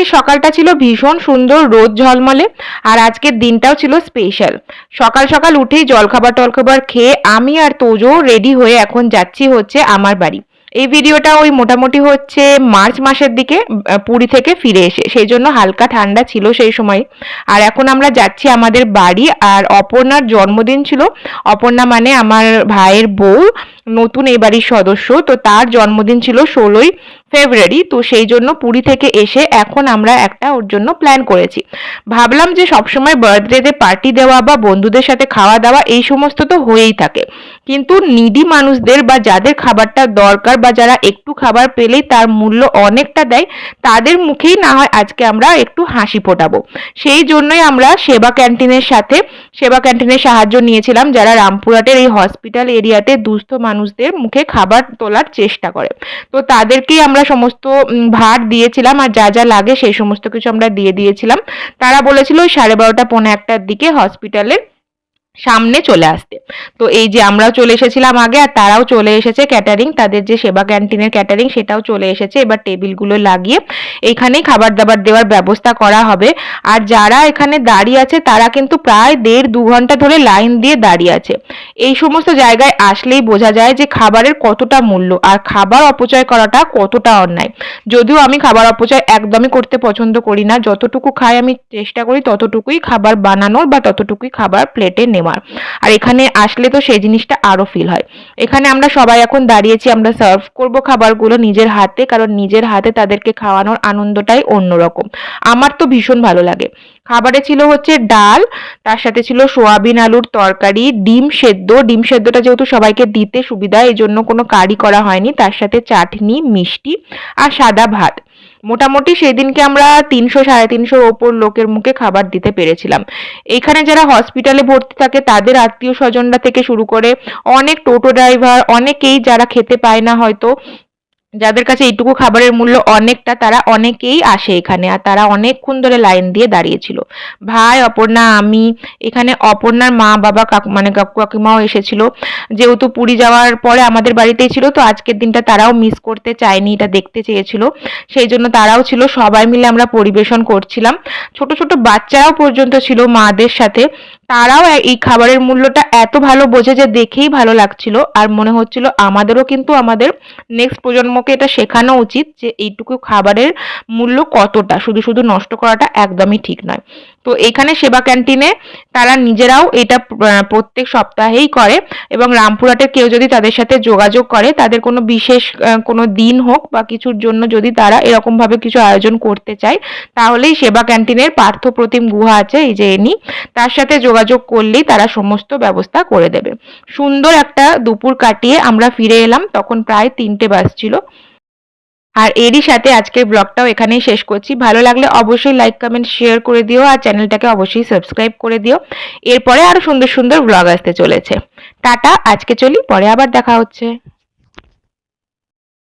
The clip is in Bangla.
আজকে সকালটা ছিল ভীষণ সুন্দর, রোদ ঝলমলে, আর আজকের দিনটাও ছিল স্পেশাল সকাল সকাল উঠেই জলখাবার টলখাবার খেয়ে আমি আর তোজো রেডি হয়ে এখন যাচ্ছি হচ্ছে আমার বাড়ি। এই ভিডিওটা ওই মোটামুটি হচ্ছে মার্চ মাসের দিকে পুরী থেকে ফিরে এসে, সেই জন্য হালকা ঠান্ডা ছিল সেই সময়। আর এখন আমরা যাচ্ছি আমাদের বাড়ি, আর অপর্ণার জন্মদিন ছিল। অপর্ণা মানে আমার ভাইয়ের বউ, নতুন এই বাড়ির সদস্য, তো তার জন্মদিন ছিল ষোলোই ফেব্রুয়ারি, তো সেই জন্য পুরী থেকে এসে এখন আমরা একটা ওর জন্য প্ল্যান করেছি। ভাবলাম যে সবসময় বার্থডেতে পার্টি দেওয়া বা বন্ধুদের সাথে খাওয়া দাওয়া এই সমস্ত তো হয়েই থাকে। কিন্তু নিডি মানুষদের বা যাদের খাবারটা দরকার বা যারা একটু খাবার পেলেই তার মূল্য অনেকটা দেয়, তাদের মুখেই না হয় আজকে আমরা একটু হাসি ফোটাবো। সেই জন্যই আমরা সেবা ক্যান্টিনের সাথে, সেবা ক্যান্টিনের সাহায্য নিয়েছিলাম যারা রামপুরহাটের এই হসপিটাল এরিয়াতে দুস্থ মানুষদের মুখে খাবার তোলার চেষ্টা করে। তো তাদেরকেই আমরা সমস্ত ভাত দিয়েছিলাম আর যা যা লাগে সেই সমস্ত কিছু আমরা দিয়ে দিয়েছিলাম। তারা বলেছিল সাড়ে বারোটা, পৌনে একটার দিকে হসপিটালের সামনে চলে আসতে। তো এই যে আমরাও চলে এসেছিলাম আগে, আর তারাও চলে এসেছে ক্যাটারিং তাদের যে সেবা ক্যান্টিনের ক্যাটারিং সেটাও চলে এসেছে। এবার টেবিলগুলো লাগিয়ে এখানেই খাবার দাবার দেওয়ার ব্যবস্থা করা হবে। আর যারা এখানে দাঁড়িয়ে আছে, তারা কিন্তু প্রায় দেড় দু ঘণ্টা ধরে লাইন দিয়ে দাঁড়িয়ে আছে। এই সমস্ত জায়গায় আসলেই বোঝা যায় যে খাবারের কতটা মূল্য, আর খাবার অপচয় করাটা কতটা অন্যায়। যদিও আমি খাবার অপচয় একদমই করতে পছন্দ করি না, যতটুকু খাই আমি চেষ্টা করি ততটুকুই খাবার বানানোর বা ততটুকুই খাবার প্লেটে নেওয়ার আর এখানে আসলে তো সেই জিনিসটা আরও ফিল হয়। এখানে আমরা সবাই এখন দাঁড়িয়েছি, আমরা সার্ভ করব খাবারগুলো নিজের হাতে, কারণ নিজের হাতে তাদেরকে খাওয়ানোর আনন্দটাই অন্যরকম। আমার তো ভীষণ ভালো লাগে। খাবারে ছিল হচ্ছে ডাল, তার সাথে ছিল সোয়াবিন আলুর তরকারি, ডিম সেদ্ধ। ডিম সেদ্ধটা যেহেতু সবাইকে দিতে সুবিধা এই জন্য কোনো কারি করা হয়নি। তার সাথে চাটনি, মিষ্টি আর সাদা ভাত। মোটামুটি সেদিনকে আমরা তিনশো, সাড়ে তিনশোর ওপর লোকের মুখে খাবার দিতে পেরেছিলাম। এখানে যারা হসপিটালে ভর্তি থাকে, তাদের আত্মীয় স্বজনরা থেকে শুরু করে অনেক টোটো ড্রাইভার অনেকেই যারা খেতে পায় না হয়তো যাদের কাছে এইটুকু খাবারের মূল্য অনেকটা, তারা অনেকেই আসে এখানে আর তারা অনেকক্ষণ ধরে লাইন দিয়ে দাঁড়িয়েছিল। ভাই, অপর্ণা, আমি, এখানে অপর্ণার মা, বাবা, কাকু মানে কাকু, কাকিমাও এসেছিল। যেহেতু পুরী যাওয়ার পরে আমাদের বাড়িতেই ছিল, তো আজকের দিনটা তারাও মিস করতে চায়নি, এটা দেখতে চেয়েছিল। সেই জন্য তারাও ছিল, সবাই মিলে আমরা পরিবেশন করছিলাম। ছোট ছোট বাচ্চারাও পর্যন্ত ছিল মাদের সাথে। তারাও এই খাবারের মূল্যটা এত ভালো বোঝে যে দেখেই ভালো লাগছিল। আর মনে হচ্ছিল আমাদেরও কিন্তু আমাদের নেক্সট প্রজন্মকে এটা শেখানো উচিত যে এইটুকু খাবারের মূল্য কতটা। শুধু শুধু নষ্ট করাটা একদমই ঠিক নয়। তো এখানে সেবা ক্যান্টিনে তারা নিজেরাও এটা প্রত্যেক সপ্তাহেই করে এবং রামপুরহাটের কেউ যদি তাদের সাথে যোগাযোগ করে, তাদের কোনো বিশেষ কোনো দিন হোক বা কিছুর জন্য যদি তারা এরকমভাবে কিছু আয়োজন করতে চায়, তাহলেই সেবা ক্যান্টিনের পার্থ প্রতিম গুহা আছে, এই যে এনি। তার সাথে যোগাযোগ করলেই তারা সমস্ত ব্যবস্থা করে দেবে। সুন্দর একটা দুপুর কাটিয়ে আমরা ফিরে এলাম, তখন প্রায় তিনটে বাজছিল। আর এরই সাথে আজকের ব্লগটাও এখানেই শেষ করছি। ভালো লাগলে অবশ্যই লাইক কমেন্ট শেয়ার করে দিও আর চ্যানেলটাকে অবশ্যই সাবস্ক্রাইব করে দিও। এরপরে আরও সুন্দর সুন্দর ব্লগ আসতে চলেছে। টাটা, আজকে চলি, পরে আবার দেখা হচ্ছে।